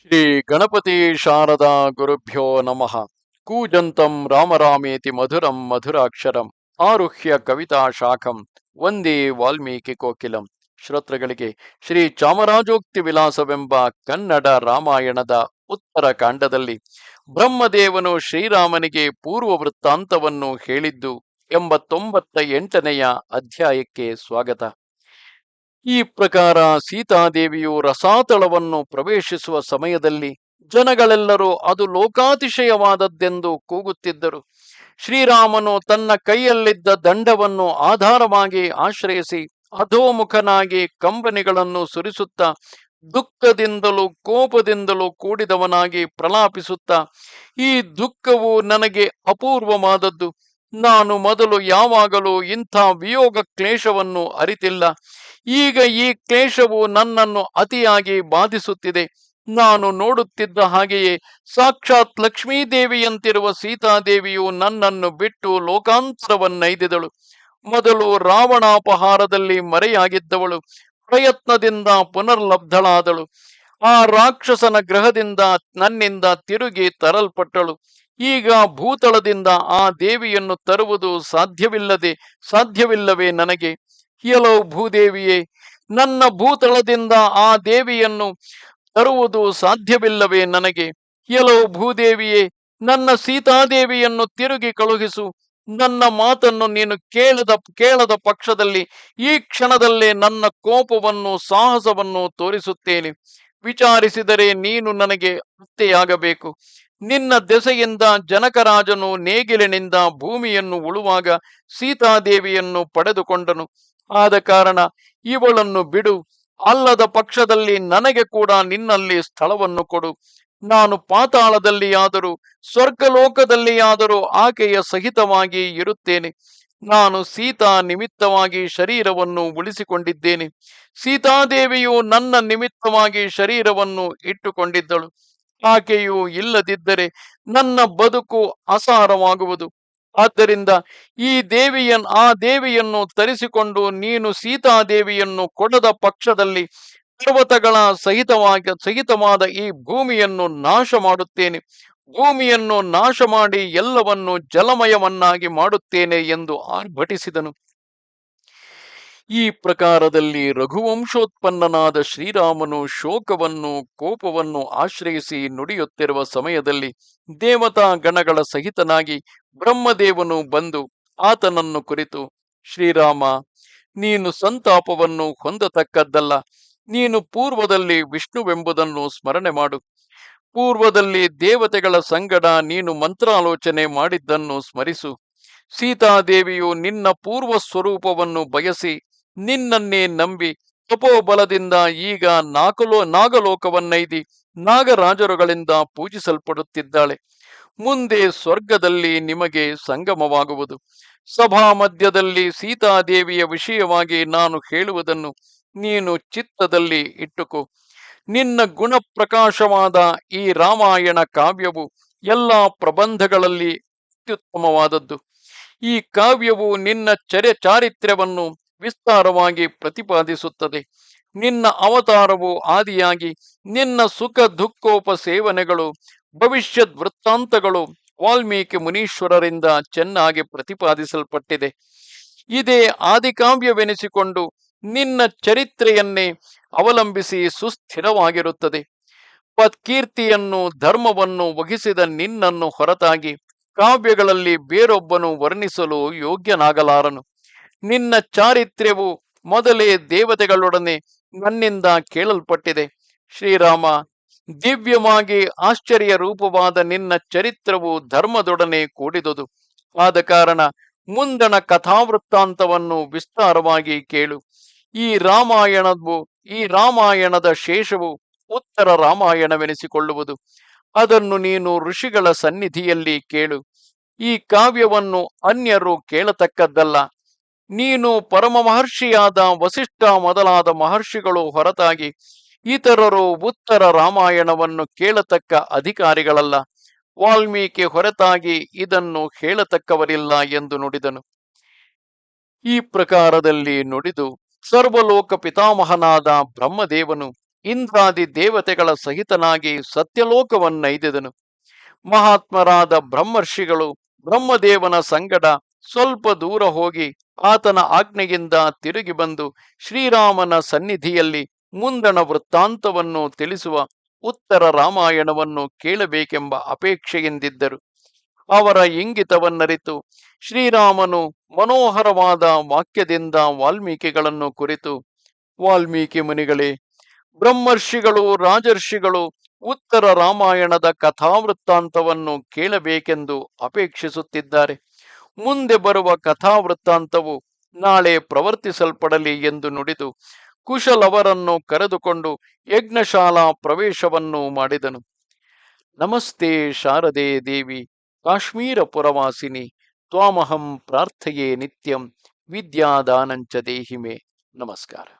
ಶ್ರೀ ಗಣಪತಿ ಶಾರದಾ ಗುರುಭ್ಯೋ ನಮಃ. ಕೂಜಂತಂ ರಾಮರಾಮೇತಿ ಮಧುರಂ ಮಧುರಾಕ್ಷರಂ. ಆರುಹ್ಯ ಕವಿತಾ ಶಾಖಂ. ವಂದೇ ವಾಲ್ಮೀಕಿ ಕೋಕಿಲಂ. ಶ್ರೋತೃಗಳಿಗೆ ಶ್ರೀ ಚಾಮರಾಜೋಕ್ತಿ ವಿಲಾಸವೆಂಬ ಕನ್ನಡ ರಾಮಾಯಣದ ಉತ್ತರ ಕಾಂಡದಲ್ಲಿ ಬ್ರಹ್ಮದೇವನು ಶ್ರೀರಾಮನಿಗೆ ಪೂರ್ವ ವೃತ್ತಾಂತವನ್ನು ಹೇಳಿದ್ದು ಎಂಬತ್ತೊಂಬತ್ತ ಎಂಟನೆಯ ಅಧ್ಯಾಯಕ್ಕೆ ಸ್ವಾಗತ. ಈ ಪ್ರಕಾರ ಸೀತಾದೇವಿಯು ರಸಾತಳವನ್ನು ಪ್ರವೇಶಿಸುವ ಸಮಯದಲ್ಲಿ ಜನಗಳೆಲ್ಲರೂ ಅದು ಲೋಕಾತಿಶಯವಾದದ್ದೆಂದು ಕೂಗುತ್ತಿದ್ದರು. ಶ್ರೀರಾಮನು ತನ್ನ ಕೈಯಲ್ಲಿದ್ದ ದಂಡವನ್ನು ಆಧಾರವಾಗಿ ಆಶ್ರಯಿಸಿ ಅಧೋಮುಖನಾಗಿ ಕಂಬನಿಗಳನ್ನು ಸುರಿಸುತ್ತಾ ದುಃಖದಿಂದಲೂ ಕೋಪದಿಂದಲೂ ಕೂಡಿದವನಾಗಿ ಪ್ರಲಾಪಿಸುತ್ತಾ, ಈ ದುಃಖವು ನನಗೆ ಅಪೂರ್ವವಾದದ್ದು. ನಾನು ಮೊದಲು ಯಾವಾಗಲೂ ಇಂಥ ವಿಯೋಗ ಕ್ಲೇಶವನ್ನು ಅರಿತಿಲ್ಲ. ಈಗ ಈ ಕ್ಲೇಶವು ನನ್ನನ್ನು ಅತಿಯಾಗಿ ಬಾಧಿಸುತ್ತಿದೆ. ನಾನು ನೋಡುತ್ತಿದ್ದ ಹಾಗೆಯೇ ಸಾಕ್ಷಾತ್ ಲಕ್ಷ್ಮೀದೇವಿಯಂತಿರುವ ಸೀತಾದೇವಿಯು ನನ್ನನ್ನು ಬಿಟ್ಟು ಲೋಕಾಂತರವನ್ನೈದಿದಳು. ಮೊದಲು ರಾವಣಾಪಹಾರದಲ್ಲಿ ಮರೆಯಾಗಿದ್ದವಳು. ಪ್ರಯತ್ನದಿಂದ ಪುನರ್ಲಬ್ಧಳಾದಳು. ಆ ರಾಕ್ಷಸನ ಗ್ರಹದಿಂದ ನನ್ನಿಂದ ತಿರುಗಿ ತರಲ್ಪಟ್ಟಳು. ಈಗ ಭೂತಳದಿಂದ ಆ ದೇವಿಯನ್ನು ತರುವುದು ಸಾಧ್ಯವಿಲ್ಲದೆ, ಸಾಧ್ಯವಿಲ್ಲವೇ ನನಗೆ? ಎಲೋ ಭೂದೇವಿಯೇ, ನನ್ನ ಭೂತಳದಿಂದ ಆ ದೇವಿಯನ್ನು ತರುವುದು ಸಾಧ್ಯವಿಲ್ಲವೇ ನನಗೆ? ಹಿಯಲೋ ಭೂದೇವಿಯೇ, ನನ್ನ ಸೀತಾದೇವಿಯನ್ನು ತಿರುಗಿ ಕಳುಹಿಸು. ನನ್ನ ಮಾತನ್ನು ನೀನು ಕೇಳದ ಕೇಳದ ಪಕ್ಷದಲ್ಲಿ ಈ ಕ್ಷಣದಲ್ಲೇ ನನ್ನ ಕೋಪವನ್ನು ಸಾಹಸವನ್ನು ತೋರಿಸುತ್ತೇನೆ. ವಿಚಾರಿಸಿದರೆ ನೀನು ನನಗೆ ಅತ್ತೆಯಾಗಬೇಕು ನಿನ್ನ ದೆಸೆಯಿಂದ ಜನಕರಾಜನು ನೇಗಿಲಿನಿಂದ ಭೂಮಿಯನ್ನು ಉಳುವಾಗ ಸೀತಾದೇವಿಯನ್ನು ಪಡೆದುಕೊಂಡನು. ಆದ ಕಾರಣ ಇವಳನ್ನು ಬಿಡು. ಅಲ್ಲದ ಪಕ್ಷದಲ್ಲಿ ನನಗೆ ಕೂಡ ನಿನ್ನಲ್ಲಿ ಸ್ಥಳವನ್ನು ಕೊಡು. ನಾನು ಪಾತಾಳದಲ್ಲಿಯಾದರೂ ಸ್ವರ್ಗಲೋಕದಲ್ಲಿಯಾದರೂ ಆಕೆಯ ಸಹಿತವಾಗಿ ಇರುತ್ತೇನೆ. ನಾನು ಸೀತಾ ನಿಮಿತ್ತವಾಗಿ ಶರೀರವನ್ನು ಉಳಿಸಿಕೊಂಡಿದ್ದೇನೆ. ಸೀತಾದೇವಿಯು ನನ್ನ ನಿಮಿತ್ತವಾಗಿ ಶರೀರವನ್ನು ಇಟ್ಟುಕೊಂಡಿದ್ದಳು. ಆಕೆಯು ಇಲ್ಲದಿದ್ದರೆ ನನ್ನ ಬದುಕು ಅಸಾರವಾಗುವುದು. ಆದ್ದರಿಂದ ಈ ದೇವಿಯನ್, ಆ ದೇವಿಯನ್ನು ತರಿಸಿಕೊಂಡು ನೀನು ಸೀತಾದೇವಿಯನ್ನು ಕೊಡದ ಪಕ್ಷದಲ್ಲಿ ಪರ್ವತಗಳ ಸಹಿತವಾಗ, ಸಹಿತವಾದ ಈ ಭೂಮಿಯನ್ನು ನಾಶ ಮಾಡುತ್ತೇನೆ. ಭೂಮಿಯನ್ನು ನಾಶ ಮಾಡಿ ಎಲ್ಲವನ್ನು ಜಲಮಯವನ್ನಾಗಿ ಮಾಡುತ್ತೇನೆ ಎಂದು ಆರ್ಭಟಿಸಿದನು. ಈ ಪ್ರಕಾರದಲ್ಲಿ ರಘುವಂಶೋತ್ಪನ್ನನಾದ ಶ್ರೀರಾಮನು ಶೋಕವನ್ನು, ಕೋಪವನ್ನು ಆಶ್ರಯಿಸಿ ನುಡಿಯುತ್ತಿರುವ ಸಮಯದಲ್ಲಿ ದೇವತಾ ಗಣಗಳ ಸಹಿತನಾಗಿ ಬ್ರಹ್ಮದೇವನು ಬಂದು ಆತನನ್ನು ಕುರಿತು, ಶ್ರೀರಾಮ, ನೀನು ಸಂತಾಪವನ್ನು ಹೊಂದತಕ್ಕದ್ದಲ್ಲ. ನೀನು ಪೂರ್ವದಲ್ಲಿ ವಿಷ್ಣುವೆಂಬುದನ್ನು ಸ್ಮರಣೆ ಮಾಡು. ಪೂರ್ವದಲ್ಲಿ ದೇವತೆಗಳ ಸಂಗಡ ನೀನು ಮಂತ್ರಾಲೋಚನೆ ಮಾಡಿದ್ದನ್ನು ಸ್ಮರಿಸು. ಸೀತಾದೇವಿಯು ನಿನ್ನ ಪೂರ್ವ ಸ್ವರೂಪವನ್ನು ಬಯಸಿ ನಿನ್ನನ್ನೇ ನಂಬಿ ತಪೋಬಲದಿಂದ ಈಗ ನಾಗಲೋ ನಾಗಲೋಕವನ್ನೈದಿ ನಾಗರಾಜರುಗಳಿಂದ ಪೂಜಿಸಲ್ಪಡುತ್ತಿದ್ದಾಳೆ. ಮುಂದೆ ಸ್ವರ್ಗದಲ್ಲಿ ನಿಮಗೆ ಸಂಗಮವಾಗುವುದು. ಸಭಾ ಮಧ್ಯದಲ್ಲಿ ಸೀತಾದೇವಿಯ ವಿಷಯವಾಗಿ ನಾನು ಹೇಳುವುದನ್ನು ನೀನು ಚಿತ್ತದಲ್ಲಿ ಇಟ್ಟುಕೋ. ನಿನ್ನ ಗುಣಪ್ರಕಾಶವಾದ ಈ ರಾಮಾಯಣ ಕಾವ್ಯವು ಎಲ್ಲ ಪ್ರಬಂಧಗಳಲ್ಲಿ ಅತ್ಯುತ್ತಮವಾದದ್ದು. ಈ ಕಾವ್ಯವು ನಿನ್ನ ಚರೆ ಚಾರಿತ್ರ್ಯವನ್ನು ವಿಸ್ತಾರವಾಗಿ ಪ್ರತಿಪಾದಿಸುತ್ತದೆ. ನಿನ್ನ ಅವತಾರವು ಆದಿಯಾಗಿ ನಿನ್ನ ಸುಖ ದುಃಖೋಪ ಸೇವನೆಗಳು ಭವಿಷ್ಯದ್ ವೃತ್ತಾಂತಗಳು ವಾಲ್ಮೀಕಿ ಮುನೀಶ್ವರರಿಂದ ಚೆನ್ನಾಗಿ ಪ್ರತಿಪಾದಿಸಲ್ಪಟ್ಟಿದೆ. ಇದೇ ಆದಿಕಾವ್ಯವೆನಿಸಿಕೊಂಡು ನಿನ್ನ ಚರಿತ್ರೆಯನ್ನೇ ಅವಲಂಬಿಸಿ ಸುಸ್ಥಿರವಾಗಿರುತ್ತದೆ. ಪತ್ಕೀರ್ತಿಯನ್ನು, ಧರ್ಮವನ್ನು ವಹಿಸಿದ ನಿನ್ನನ್ನು ಹೊರತಾಗಿ ಕಾವ್ಯಗಳಲ್ಲಿ ಬೇರೊಬ್ಬನು ವರ್ಣಿಸಲು ಯೋಗ್ಯನಾಗಲಾರನು. ನಿನ್ನ ಚಾರಿತ್ರ್ಯವು ಮೊದಲೇ ದೇವತೆಗಳೊಡನೆ ನನ್ನಿಂದ ಕೇಳಲ್ಪಟ್ಟಿದೆ. ಶ್ರೀರಾಮ ದಿವ್ಯವಾಗಿ ಆಶ್ಚರ್ಯ ರೂಪವಾದ ನಿನ್ನ ಚರಿತ್ರವು ಧರ್ಮದೊಡನೆ ಕೂಡಿದುದು. ಆದ ಕಾರಣ ಮುಂದಣ ಕಥಾವೃತ್ತಾಂತವನ್ನು ವಿಸ್ತಾರವಾಗಿ ಕೇಳು. ಈ ರಾಮಾಯಣವು, ಈ ರಾಮಾಯಣದ ಶೇಷವು ಉತ್ತರ ರಾಮಾಯಣವೆನಿಸಿಕೊಳ್ಳುವುದು. ಅದನ್ನು ನೀನು ಋಷಿಗಳ ಸನ್ನಿಧಿಯಲ್ಲಿ ಕೇಳು. ಈ ಕಾವ್ಯವನ್ನು ಅನ್ಯರು ಕೇಳತಕ್ಕದ್ದಲ್ಲ. ನೀನು ಪರಮ ಮಹರ್ಷಿಯಾದ ವಸಿಷ್ಠ ಮೊದಲಾದ ಮಹರ್ಷಿಗಳು ಹೊರತಾಗಿ ಇತರರು ಉತ್ತರ ರಾಮಾಯಣವನ್ನು ಕೇಳತಕ್ಕ ಅಧಿಕಾರಿಗಳಲ್ಲ. ವಾಲ್ಮೀಕಿ ಹೊರತಾಗಿ ಇದನ್ನು ಹೇಳತಕ್ಕವರಿಲ್ಲ ಎಂದು ನುಡಿದನು. ಈ ಪ್ರಕಾರದಲ್ಲಿ ನುಡಿದು, ಸರ್ವಲೋಕ ಪಿತಾಮಹನಾದ ಬ್ರಹ್ಮದೇವನು ಇಂದ್ರಾದಿ ದೇವತೆಗಳ ಸಹಿತನಾಗಿ ಸತ್ಯಲೋಕವನ್ನೈದಿದನು. ಮಹಾತ್ಮರಾದ ಬ್ರಹ್ಮರ್ಷಿಗಳು ಬ್ರಹ್ಮದೇವನ ಸಂಗಡ ಸ್ವಲ್ಪ ದೂರ ಹೋಗಿ ಆತನ ಆಜ್ಞೆಯಿಂದ ತಿರುಗಿ ಬಂದು ಶ್ರೀರಾಮನ ಸನ್ನಿಧಿಯಲ್ಲಿ ಮುಂದಣ ವೃತ್ತಾಂತವನ್ನು ತಿಳಿಸುವ ಉತ್ತರ ರಾಮಾಯಣವನ್ನು ಕೇಳಬೇಕೆಂಬ ಅಪೇಕ್ಷೆಯಿಂದಿದ್ದರು. ಅವರ ಇಂಗಿತವನ್ನರಿತು ಶ್ರೀರಾಮನು ಮನೋಹರವಾದ ವಾಕ್ಯದಿಂದ ವಾಲ್ಮೀಕಿಗಳನ್ನು ಕುರಿತು, ವಾಲ್ಮೀಕಿ ಮುನಿಗಳೇ, ಬ್ರಹ್ಮರ್ಷಿಗಳು, ರಾಜರ್ಷಿಗಳು ಉತ್ತರ ರಾಮಾಯಣದ ಕಥಾವೃತ್ತಾಂತವನ್ನು ಕೇಳಬೇಕೆಂದು ಅಪೇಕ್ಷಿಸುತ್ತಿದ್ದಾರೆ. ಮುಂದೆ ಬರುವ ಕಥಾವೃತ್ತಾಂತವು ನಾಳೆ ಪ್ರವರ್ತಿಸಲ್ಪಡಲಿ ಎಂದು ನುಡಿದು ಕುಶಲವರನ್ನು ಕರೆದುಕೊಂಡು ಯಜ್ಞಶಾಲಾ ಪ್ರವೇಶವನ್ನು ಮಾಡಿದನು. ನಮಸ್ತೆ ಶಾರದೆ ದೇವಿ ಕಾಶ್ಮೀರ ಪುರವಾಸಿನಿ ತ್ವಾಮಹಂ ಪ್ರಾರ್ಥೆಯೇ ನಿತ್ಯಂ, ವಿದ್ಯಾದಾನಂಚ ದೇಹಿಮೆ. ನಮಸ್ಕಾರ.